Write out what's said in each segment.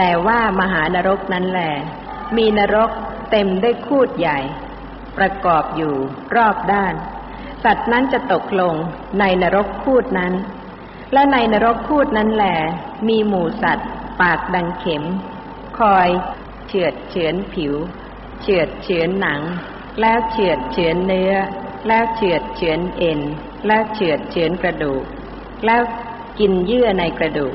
แต่ว่ามหานรกนั้นแหละมีนรกเต็มด้วยคูดใหญ่ ประกอบอยู่รอบด้าน สัตว์นั้นจะตกลงในนรกคูดนั้น และในนรกคูดนั้นแหละมีหมูสัตว์ ปากดังเข็ม คอยเฉือดเฉือนผิว เฉือดเฉือนหนัง แล้วเฉือดเฉือนเนื้อ แล้วเฉือดเฉือนเอ็น แล้วเฉือดเฉือนกระดูก แล้วกินเยื่อในกระดูก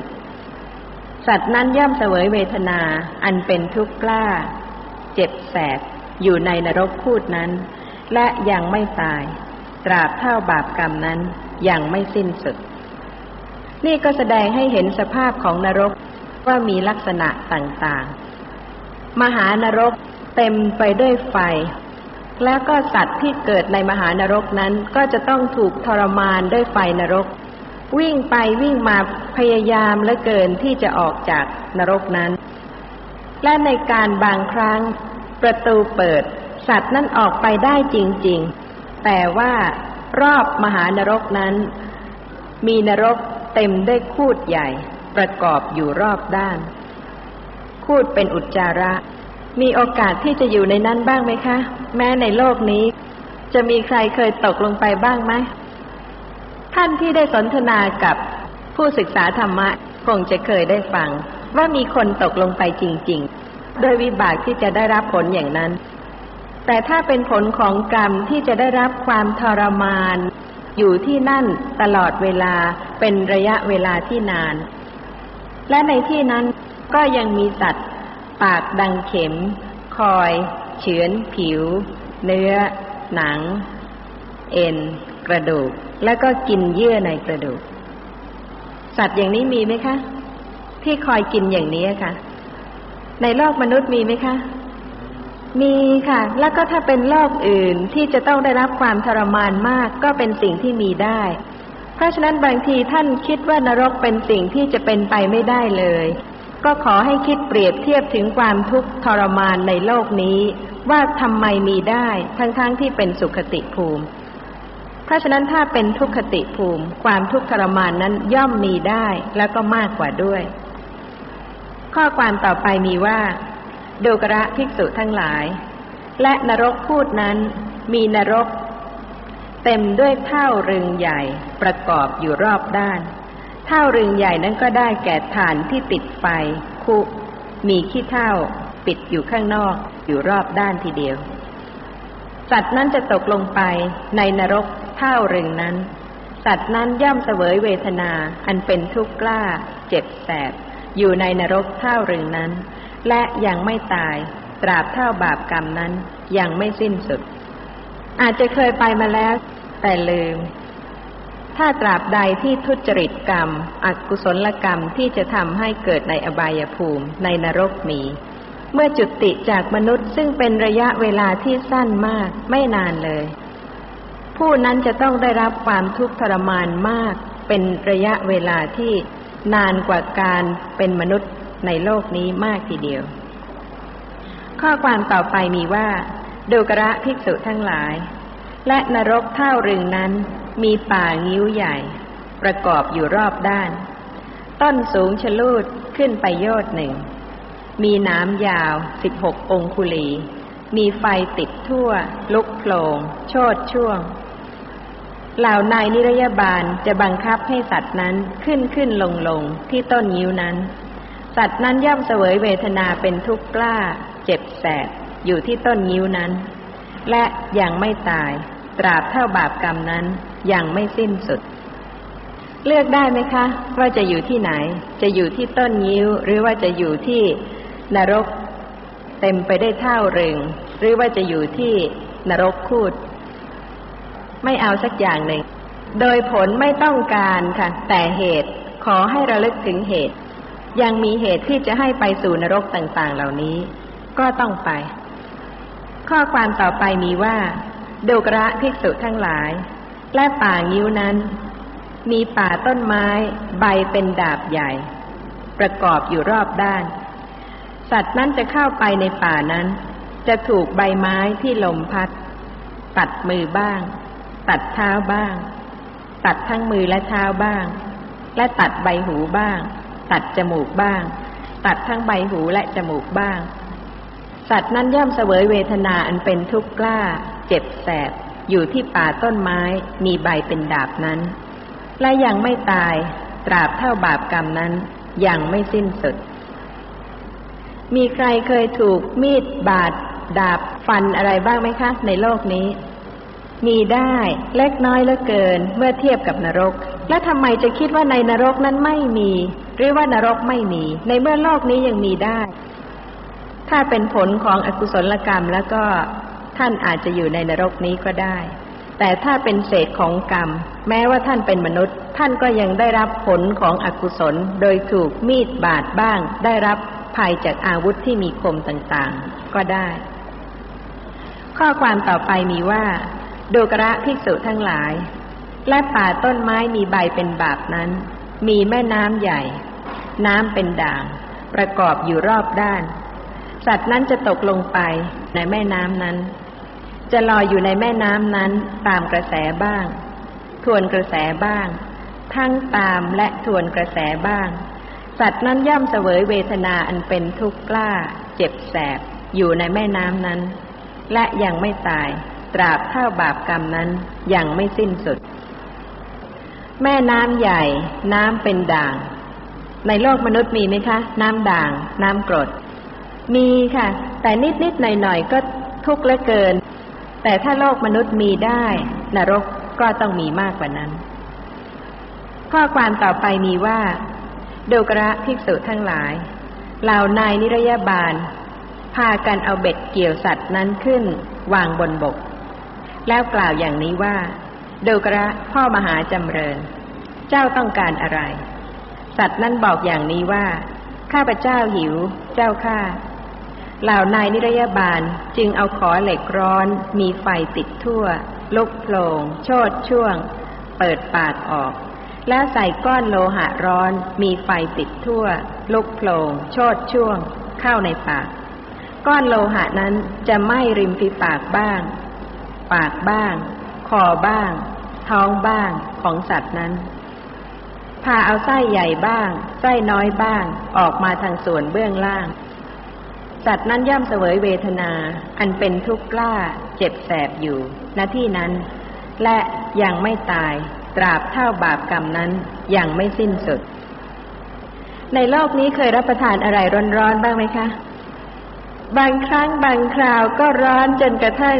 สัตว์นั้นย่อมเสวยเวทนาอันเป็นทุกข์กล้า เจ็บแสบอยู่ในนรกคูดนั้น และยังไม่ตาย ตราบเท่าบาปกรรมนั้นยังไม่สิ้นสุด นี่ก็แสดงให้เห็นสภาพของนรกว่ามีลักษณะต่างๆ มหานรกเต็มไปด้วยไฟ แล้วก็สัตว์ที่เกิดในมหานรกนั้นก็จะต้องถูกทรมานด้วยไฟนรก วิ่งไปวิ่งมาพยายามและเกินที่จะออกจากนรกนั้น และในการบางครั้งประตูเปิด สัตว์นั้นออกไปได้จริง ๆ แต่ว่ารอบมหานรกนั้น มีนรกเต็มด้วยคูดใหญ่ ประกอบอยู่รอบด้าน คูดเป็นอุจจาระ มีโอกาสที่จะอยู่ในนั้นบ้างไหมคะ แม้ในโลกนี้ จะมีใครเคยตกลงไปบ้างไหม ท่านที่ได้สนทนากับผู้ศึกษาธรรมะคงจะเคยได้ฟัง ว่ามีคนตกลงไปจริง ๆ โดยวิบากที่จะได้รับผลอย่างนั้น แต่ถ้าเป็นผลของกรรมที่จะได้รับความทรมาน อยู่ที่นั่นตลอดเวลาเป็นระยะเวลาที่นาน และในที่นั้นก็ยังมีสัตว์ ปากดังเข็ม คอย เฉือนผิว เนื้อ หนัง เอ็น กระดูก แล้วก็กินเยื่อในกระดูก สัตว์อย่างนี้มีไหมคะ ที่คอยกินอย่างนี้คะ่ะ ในโลกมนุษย์มีไหมคะ มีค่ะ แล้วก็ถ้าเป็นโลกอื่นที่จะต้องได้รับความทรมานมากก็เป็นสิ่งที่มีได้ เพราะฉะนั้นบางทีท่านคิดว่านรกเป็นสิ่งที่จะเป็นไปไม่ได้เลย ก็ขอให้คิดเปรียบเทียบถึงความทุกข์ทรมานในโลกนี้ว่าทำไมมีได้ทั้งๆทที่เป็นสุขติภูมิ เพราะฉะนั้นถ้าเป็นทุกขติภูมิ ความทุกข์ทรมานนั้นย่อมมีได้แล้วก็มากกว่าด้วย ข้อความต่อไปมีว่าดูกระภิกษุทั้งหลาย และนรกพูดนั้นมีนรก เต็มด้วยเท่ารึงใหญ่ประกอบอยู่รอบด้าน เท่ารึงใหญ่นั้นก็ได้แก่ฐานที่ติดไฟคุมีขี้เท่าปิดอยู่ข้างนอกอยู่รอบด้านทีเดียว สัตว์นั้นจะตกลงไปในนรก เท่ารึงนั้น สัตว์นั้นย่อมเสวยเวทนาอันเป็นทุกข์กล้า เจ็บแสบ อยู่ในนรกเท่ารึงนั้น และยังไม่ตาย ตราบเท่าบาปกรรมนั้นยังไม่สิ้นสุด อาจจะเคยไปมาแล้ว แต่ลืม ถ้าตราบใดที่ทุจริตกรรม อกุศลกรรมที่จะทำให้เกิดในอบายภูมิในนรกมีเมื่อจุติจากมนุษย์ซึ่งเป็นระยะเวลาที่สั้นมากไม่นานเลย ผู้นั้นจะต้องได้รับความทุกข์ทรมานมาก เป็นระยะเวลาที่นานกว่าการเป็นมนุษย์ในโลกนี้มากทีเดียว ข้อความต่อไปมีว่าดูกระภิกษุทั้งหลาย และนรกเท่ารึงนั้น มีป่างิ้วใหญ่ ประกอบอยู่รอบด้าน ต้นสูงชะลูดขึ้นไปโยดหนึ่ง มีน้ำยาวสิบหกองคุลี มีไฟติดทั่ว ลุกโผลงโชดช่วง เหล่านายนิรยาบาลจะบังคับให้สัตว์นั้นขึ้นขึ้นลงลงที่ต้นยิ้วนั้น สัตว์นั้นย่อมเสวยเวทนาเป็นทุกข์กล้า เจ็บแสบอยู่ที่ต้นยิ้วนั้น และยังไม่ตาย ตราบเท่าบาปกรรมนั้นยังไม่สิ้นสุด เลือกได้ไหมคะ ว่าจะอยู่ที่ไหน จะอยู่ที่ต้นยิ้ว หรือว่าจะอยู่ที่นรก เต็มไปได้เท่าเริง หรือว่าจะอยู่ที่นรกคูด ไม่เอาสักอย่างหนึ่ง โดยผลไม่ต้องการค่ะ แต่เหตุขอให้ระลึกถึงเหตุ ยังมีเหตุที่จะให้ไปสู่นรกต่างๆ เหล่านี้ ก็ต้องไป ข้อความต่อไปมีว่าดูกระภิกษุทั้งหลาย และป่างิ้วนั้น มีป่าต้นไม้ใบเป็นดาบใหญ่ ประกอบอยู่รอบด้าน สัตว์นั้นจะเข้าไปในป่านั้น จะถูกใบไม้ที่ลมพัด ตัดมือบ้าง ตัดเท้าบ้าง ตัดทั้งมือและเท้าบ้าง และตัดใบหูบ้าง ตัดจมูกบ้าง ตัดทั้งใบหูและจมูกบ้าง สัตว์นั้นย่อมเสวยเวทนาอันเป็นทุกข์กล้า เจ็บแสบ อยู่ที่ป่าต้นไม้มีใบเป็นดาบนั้น และยังไม่ตายตราบเท่าบาปกรรมนั้นยังไม่สิ้นสุด มีใครเคยถูกมีดบาดดาบฟันอะไรบ้างไหมคะ ในโลกนี้ มีได้เล็กน้อยเหลือเกิน เมื่อเทียบกับนรก และทำไมจะคิดว่าในนรกนั้นไม่มี หรือว่านรกไม่มี ในเมื่อโลกนี้ยังมีได้ ถ้าเป็นผลของอกุศลกรรมแล้วก็ท่านอาจจะอยู่ในนรกนี้ก็ได้ แต่ถ้าเป็นเศษของกรรม แม้ว่าท่านเป็นมนุษย์ ท่านก็ยังได้รับผลของอกุศล โดยถูกมีดบาดบ้าง ได้รับ ภัยจากอาวุธที่มีคมต่างๆ ก็ได้ ข้อความต่อไปมีว่าดูกระภิกษุทั้งหลาย และป่าต้นไม้มีใบเป็นบาปนั้น มีแม่น้ำใหญ่ น้ำเป็นด่าง ประกอบอยู่รอบด้าน สัตว์นั้นจะตกลงไปในแม่น้ำนั้น จะลอยอยู่ในแม่น้ำนั้นตามกระแสบ้าง ทวนกระแสบ้าง ทั้งตามและทวนกระแสบ้าง สัตว์นั้นย่อมเสวยเวทนาอันเป็นทุกข์กล้า เจ็บแสบ อยู่ในแม่น้ำนั้น และยังไม่ตาย ตราบเท่าบาปกรรมนั้นยังไม่สิ้นสุด แม่น้ำใหญ่ น้ำเป็นด่าง ในโลกมนุษย์มีไหมคะ น้ำด่าง น้ำกรด มีค่ะ แต่นิดนิดหน่อยหน่อยก็ทุกข์เหลือเกิน แต่ถ้าโลกมนุษย์มีได้ นรกก็ต้องมีมากกว่านั้น ข้อความต่อไปมีว่า ดูกระภิกษุทั้งหลาย เหล่านายนิรยาบาล พากันเอาเบ็ดเกี่ยวสัตว์นั้นขึ้น วางบนบก แล้วกล่าวอย่างนี้ว่าดูกระพ่อมหาจำเริญ เจ้าต้องการอะไร สัตว์นั้นบอกอย่างนี้ว่า ข้าพเจ้าหิว เจ้าข้าเหล่านายนิรยาบาลจึงเอาขอเหล็กร้อน มีไฟติดทั่วลุกโผลงโชดช่วง เปิดปากออก แล้วใส่ก้อนโลหะร้อน มีไฟติดทั่ว ลุกโผลงโชดช่วง เข้าในปาก ก้อนโลหะนั้นจะไหม้ริมฝีปากบ้าง ปากบ้าง คอบ้าง ท้องบ้างของสัตว์นั้น พาเอาไส้ใหญ่บ้าง ไส้น้อยบ้าง ออกมาทางส่วนเบื้องล่าง สัตว์นั้นย่อมเสวยเวทนา อันเป็นทุกข์กล้า เจ็บแสบอยู่ณที่นั้น และยังไม่ตาย ตราบเท่าบาปกรรมนั้นยังไม่สิ้นสุด ในโลกนี้เคยรับประทานอะไรร้อนๆบ้างไหมคะ บางครั้งบางคราวก็ร้อนจนกระทั่ง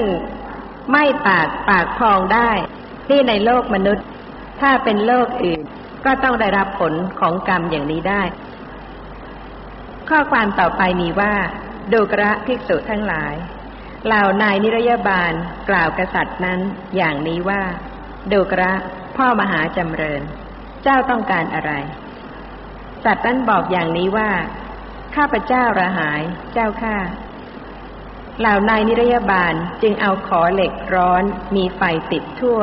ไม่ปากปากพองได้ที่ในโลกมนุษย์ ถ้าเป็นโลกอื่น ก็ต้องได้รับผลของกรรมอย่างนี้ได้ ข้อความต่อไปมีว่าดูกระภิกษุทั้งหลายเหล่านายนิรยาบาลกล่าวกษัตริย์นั้นอย่างนี้ว่าดูกระ พ่อมหาจำเริญ เจ้าต้องการอะไร สัตว์นั้นบอกอย่างนี้ว่า ข้าพเจ้าระหาย เจ้าข้าเหล่านายนิรยาบาลจึงเอาขอเหล็กร้อน มีไฟติดทั่ว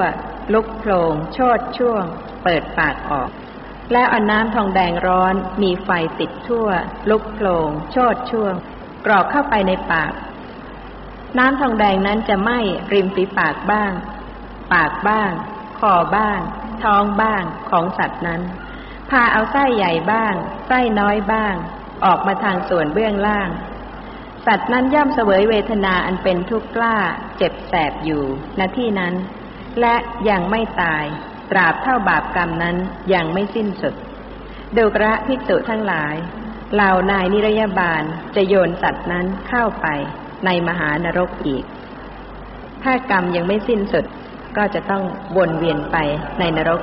ลุกโผลงโชดช่วง เปิดปากออก แล้วเอาน้ำทองแดงร้อน มีไฟติดทั่ว ลุกโผลงโชดช่วง กรอกเข้าไปในปาก น้ำทองแดงนั้นจะไหม้ริมฝีปากบ้าง ปากบ้าง คอบ้าง ท้องบ้างของสัตว์นั้น พาเอาไส้ใหญ่บ้าง ไส้น้อยบ้าง ออกมาทางส่วนเบื้องล่าง สัตว์นั้นย่อมเสวยเวทนาอันเป็นทุกข์กล้า เจ็บแสบอยู่ณที่นั้น และยังไม่ตาย ตราบเท่าบาปกรรมนั้นยังไม่สิ้นสุดดูกระภิกษุทั้งหลายเหล่านายนิรยาบาลจะโยนสัตว์นั้นเข้าไปในมหานรกอีก ถ้ากรรมยังไม่สิ้นสุด ก็จะต้องวนเวียนไปในนรก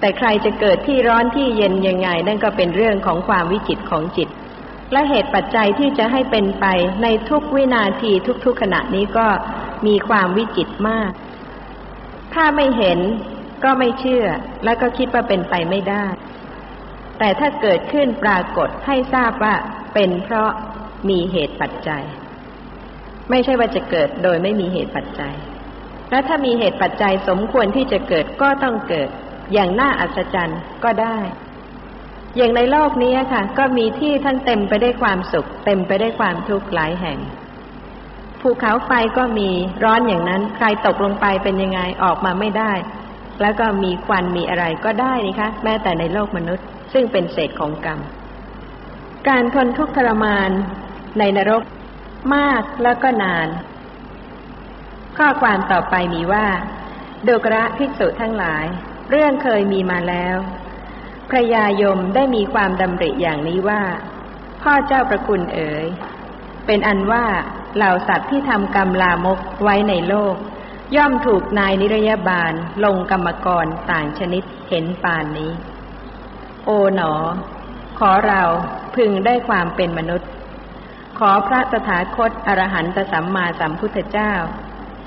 แต่ใครจะเกิดที่ร้อนที่เย็นยังไง นั่นก็เป็นเรื่องของความวิจิตของจิต และเหตุปัจจัยที่จะให้เป็นไปในทุกวินาทีทุกๆขณะนี้ก็มีความวิจิตมาก ถ้าไม่เห็นก็ไม่เชื่อ และก็คิดว่าเป็นไปไม่ได้ แต่ถ้าเกิดขึ้นปรากฏให้ทราบว่าเป็นเพราะมีเหตุปัจจัย ไม่ใช่ว่าจะเกิดโดยไม่มีเหตุปัจจัย และถ้ามีเหตุปัจจัยสมควรที่จะเกิดก็ต้องเกิด อย่างน่าอัศจรรย์ก็ได้ อย่างในโลกนี้ค่ะ ก็มีที่ท่านเต็มไปได้วยความสุข เต็มไปได้วยความทุกข์หลายแห่งภูเขาไฟก็มีร้อนอย่างนั้น ใครตกลงไปเป็นยังไงออกมาไม่ได้ แล้วก็มีควันมีอะไรก็ได้นี่คะแม้แต่ในโลกมนุษย์ ซึ่งเป็นเศษของกรรม การทนทุกข์ทรมานในนรกมากแล้วก็นาน ข้อความต่อไปมีว่าดูกระภิกษุทั้งหลาย เรื่องเคยมีมาแล้ว พระยายมได้มีความดำริอย่างนี้ว่า พ่อเจ้าประคุณเอ๋ย เป็นอันว่าเหล่าสัตว์ที่ทำกรรมลามกไว้ในโลก ย่อมถูกนายนิรยาบาลลงกรรมกรต่างชนิดเห็นปานนี้ โอ๋หนอ ขอเราพึงได้ความเป็นมนุษย์ ขอพระตถาคตอรหันตสัมมาสัมพุทธเจ้า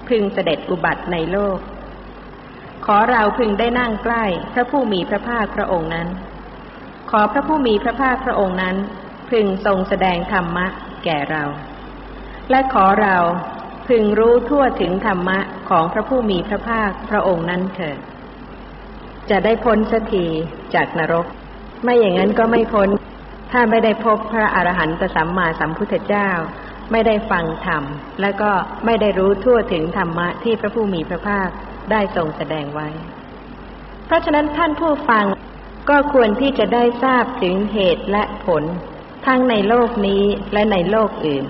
พึงเสด็จอุบัติในโลก ขอเราพึงได้นั่งใกล้พระผู้มีพระภาคพระองค์นั้น ขอพระผู้มีพระภาคพระองค์นั้น พึงทรงแสดงธรรมะแก่เรา และขอเราพึงรู้ทั่วถึงธรรมะของพระผู้มีพระภาคพระองค์นั้นเถิด จะได้พ้นสักทีจากนรก ไม่อย่างนั้นก็ไม่พ้น ถ้าไม่ได้พบพระอรหันตสัมมาสัมพุทธเจ้า ไม่ได้ฟังธรรม และก็ไม่ได้รู้ทั่วถึงธรรมะที่พระผู้มีพระภาคได้ทรงแสดงไว้ เพราะฉะนั้นท่านผู้ฟังก็ควรที่จะได้ทราบถึงเหตุและผล ทั้งในโลกนี้และในโลกอื่น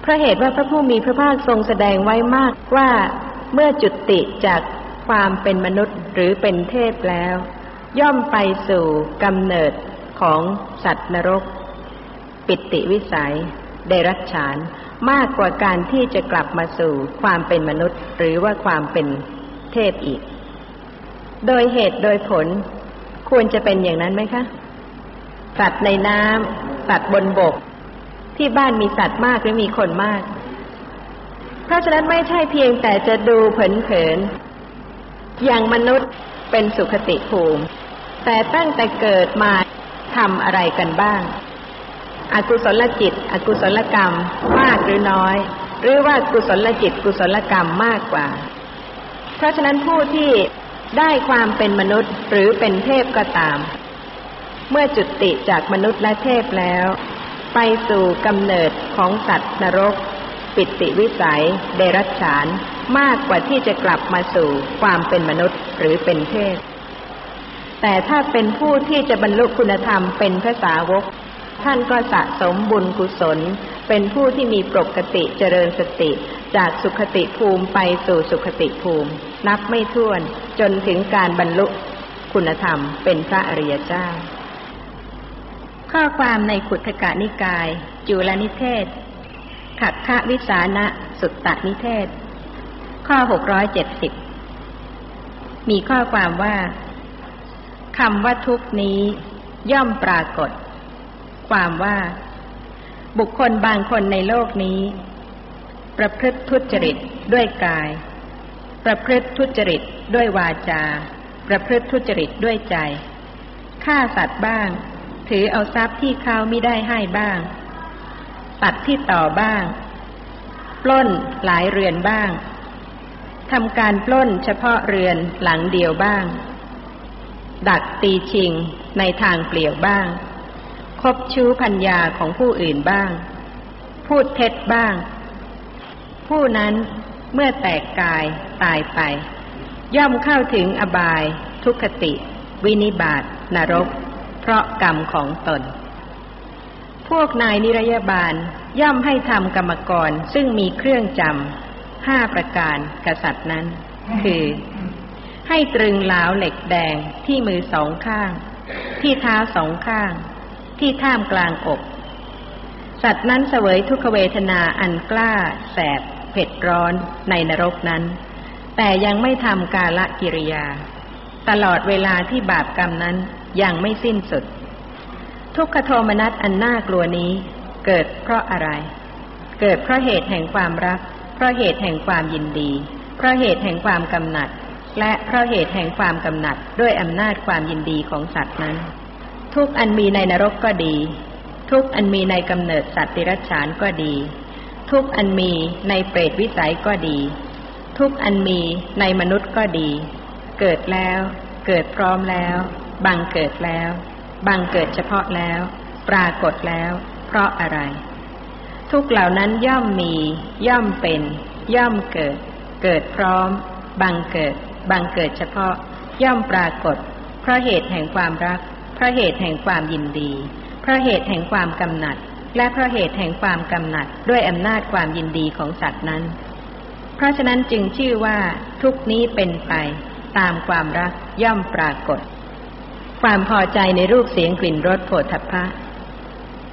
เพราะเหตุว่าพระผู้มีพระภาคทรงแสดงไว้มากว่าเมื่อจุติจากความเป็นมนุษย์หรือเป็นเทพแล้ว ย่อมไปสู่กำเนิดของสัตว์นรก ปิติวิสัย เดรัจฉาน มากกว่าการที่จะกลับมาสู่ความเป็นมนุษย์ หรือว่าความเป็นเทพอีก โดยเหตุโดยผลควรจะเป็นอย่างนั้นไหมคะ สัตว์ในน้ำสัตว์บนบก ที่บ้านมีสัตว์มากหรือมีคนมาก เพราะฉะนั้นไม่ใช่เพียงแต่จะดูเผินๆอย่างมนุษย์เป็นสุขติภูมิ แต่ตั้งแต่เกิดมาทำอะไรกันบ้าง อกุศลจิต อกุศลกรรมมากหรือน้อย หรือว่ากุศลจิต กุศลกรรมมากกว่า เพราะฉะนั้นผู้ที่ได้ความเป็นมนุษย์หรือเป็นเทพก็ตาม เมื่อจุติจากมนุษย์และเทพแล้ว ไปสู่กำเนิดของสัตว์นรก ปิติวิสัย เดรัจฉาน มากกว่าที่จะกลับมาสู่ความเป็นมนุษย์หรือเป็นเทพแต่ถ้าเป็นผู้ที่จะบรรลุคุณธรรมเป็นพระสาวก ท่านก็สะสมบุญกุศล เป็นผู้ที่มีปกติเจริญสติ จากสุขติภูมิไปสู่สุขติภูมิ นับไม่ถ้วนจนถึงการบรรลุคุณธรรมเป็นพระอริยเจ้า ข้อความในขุทกานิกาย จุลนิเทศขักคะวิสานะสุตตนิเทศ ข้อหกร้อยเจ็ดสิบมีข้อความว่าคำว่าทุกนี้ย่อมปรากฏ ความว่า บุคคลบางคนในโลกนี้ ประพฤติทุจริตด้วยกาย ประพฤติทุจริตด้วยวาจา ประพฤติทุจริตด้วยใจฆ่าสัตว์บ้าง ถือเอาทรัพย์ที่เขาไม่ได้ให้บ้าง ตัดที่ต่อบ้าง ปล้นหลายเรือนบ้างทำการปล้นเฉพาะเรือนหลังเดียวบ้าง ดักตีชิงในทางเปลี่ยวบ้าง คบชู้พัญญาของผู้อื่นบ้าง พูดเท็จบ้าง ผู้นั้นเมื่อแตกกายตายไป ย่อมเข้าถึงอบาย ทุกขติ วินิบาตนรก เพราะกรรมของตน พวกนายนิรยาบาลย่อมให้ทำกรรมกรซึ่งมีเครื่องจำห้าประการกษัตริย์นั้น คือ ให้ตรึงเหลาเหล็กแดงที่มือสองข้าง ที่เท้าสองข้าง ที่ท่ามกลางอก สัตว์นั้นเสวยทุกขเวทนาอันกล้า แสบ เผ็ดร้อนในนรกนั้น แต่ยังไม่ทำกาละกิริยา ตลอดเวลาที่บาปกรรมนั้นยังไม่สิ้นสุด ทุกขโทมนัสอันน่ากลัวนี้ เกิดเพราะอะไร เกิดเพราะเหตุแห่งความรัก เพราะเหตุแห่งความยินดี เพราะเหตุแห่งความกำหนัด และเพราะเหตุแห่งความกำหนัดด้วยอำนาจความยินดีของสัตว์นั้น ทุกอันมีในนรกก็ดี ทุกอันมีในกำเนิดสัตว์ติรัจฉานก็ดี ทุกอันมีในเปรตวิสัยก็ดี ทุกอันมีในมนุษย์ก็ดี เกิดแล้ว เกิดพร้อมแล้ว บังเกิดแล้ว บังเกิดเฉพาะแล้ว ปรากฏแล้ว เพราะอะไร ทุกเหล่านั้นย่อมมี ย่อมเป็น ย่อมเกิด เกิดพร้อม บังเกิด บังเกิดเฉพาะ ย่อมปรากฏ เพราะเหตุแห่งความรัก เพราะเหตุแห่งความยินดี เพราะเหตุแห่งความกำหนัด และเพราะเหตุแห่งความกำหนัด ด้วยอำนาจความยินดีของสัตว์นั้น เพราะฉะนั้นจึงชื่อว่าทุกนี้เป็นไป ตามความรักย่อมปรากฏ ความพอใจในรูปเสียงกลิ่นรสโผฏฐัพพะ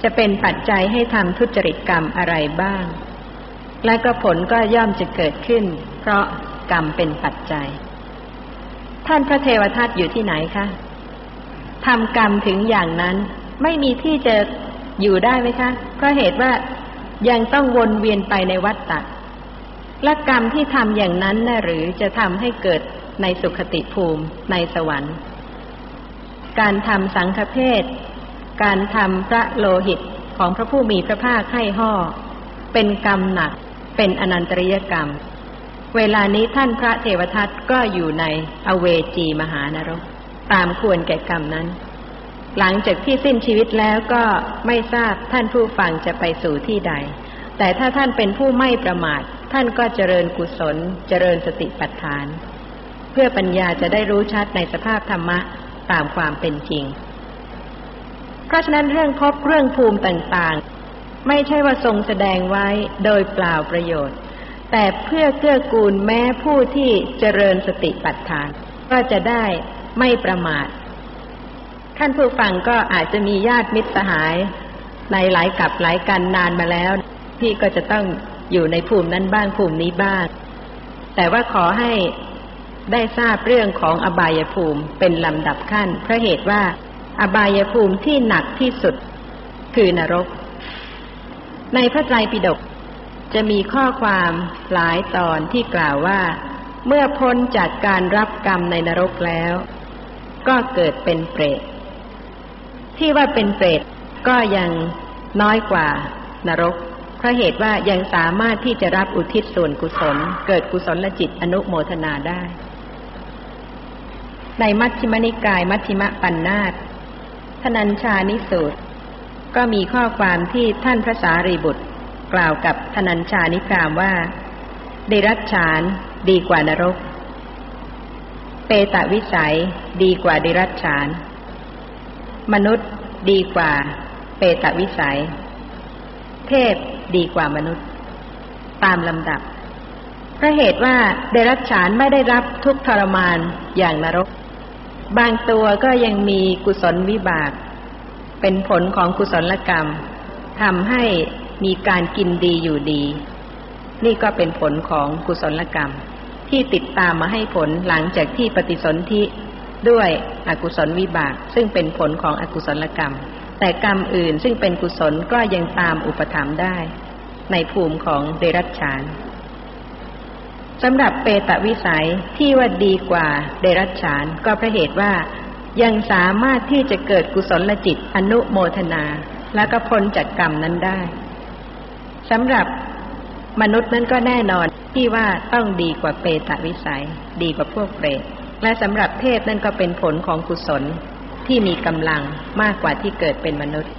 จะเป็นปัจจัยให้ทำทุจริตกรรมอะไรบ้าง และก็ผลก็ย่อมจะเกิดขึ้น เพราะกรรมเป็นปัจจัย ท่านพระเทวทัตอยู่ที่ไหนคะ ทำกรรมถึงอย่างนั้น ไม่มีที่จะอยู่ได้ไหมคะ เพราะเหตุว่ายังต้องวนเวียนไปในวัฏฏะและกรรมที่ทำอย่างนั้นน่ะหรือจะทำให้เกิดในสุขติภูมิในสวรรค์ การทำสังฆเพศการทำพระโลหิตของพระผู้มีพระภาคให้ห่อ เป็นกรรมหนัก เป็นอนันตริยกรรม เวลานี้ท่านพระเทวทัตก็อยู่ในอเวจีมหานรก ตามควรแก่กรรมนั้น หลังจากที่สิ้นชีวิตแล้วก็ไม่ทราบท่านผู้ฟังจะไปสู่ที่ใด แต่ถ้าท่านเป็นผู้ไม่ประมาท ท่านก็เจริญกุศล เจริญสติปัฏฐาน เพื่อปัญญาจะได้รู้ชัดในสภาพธรรมะตามความเป็นจริง เพราะฉะนั้นเรื่องพบเรื่องภูมิต่างๆ ไม่ใช่ว่าทรงแสดงไว้โดยเปล่าประโยชน์ แต่เพื่อเกื้อกูลแม้ผู้ที่เจริญสติปัฏฐาน ก็จะได้ ไม่ประมาท ท่านผู้ฟังก็อาจจะมีญาติมิตรสหายในหลายกับหลายกันนานมาแล้ว ที่ก็จะต้องอยู่ในภูมินั้นบ้างภูมินี้บ้าง แต่ว่าขอให้ได้ทราบเรื่องของอบายภูมิเป็นลำดับขั้น เพราะเหตุว่าอบายภูมิที่หนักที่สุดคือนรก ในพระไตรปิฎกจะมีข้อความหลายตอนที่กล่าวว่า เมื่อพ้นจากการรับกรรมในนรกแล้ว ก็เกิดเป็นเปรต ที่ว่าเป็นเปรตก็ยังน้อยกว่านรก เพราะเหตุว่ายังสามารถที่จะรับอุทิศส่วนกุศล เกิดกุศลจิตอนุโมทนาได้ ในมัชฌิมนิกาย มัชฌิมปัญนาตทนัญชานิสูตร ก็มีข้อความที่ท่านพระสารีบุตร กล่าวกับธนัญชานิพรามว่าเดรัจฉานดีกว่านรก เปตวิสัยดีกว่าเดรัจฉาน มนุษย์ดีกว่า เปตวิสัย เทพดีกว่ามนุษย์ ตามลำดับเพราะเหตุว่าเดรัจฉานไม่ได้รับทุกทรมานอย่างนรก บางตัวก็ยังมีกุศลวิบาก เป็นผลของกุศลกรรมทำให้มีการกินดีอยู่ดี นี่ก็เป็นผลของกุศลกรรม ที่ติดตามมาให้ผลหลังจากที่ปฏิสนธิด้วยอกุศลวิบาก ซึ่งเป็นผลของอกุศลกรรม แต่กรรมอื่นซึ่งเป็นกุศลก็ยังตามอุปถัมได้ ในภูมิของเดรัจฉานสำหรับเปตวิสัยที่ว่าดีกว่าเดรัจฉานก็เพราะเหตุว่ายังสามารถที่จะเกิดกุศลจิตอนุโมทนา แล้วก็พ้นจากกรรมนั้นได้สำหรับมนุษย์นั้นก็แน่นอน ที่ว่าต้องดีกว่าเปตวิสัย ดีกว่าพวกเปรตและสำหรับเทพนั่นก็เป็นผลของกุศลที่มีกำลังมากกว่าที่เกิดเป็นมนุษย์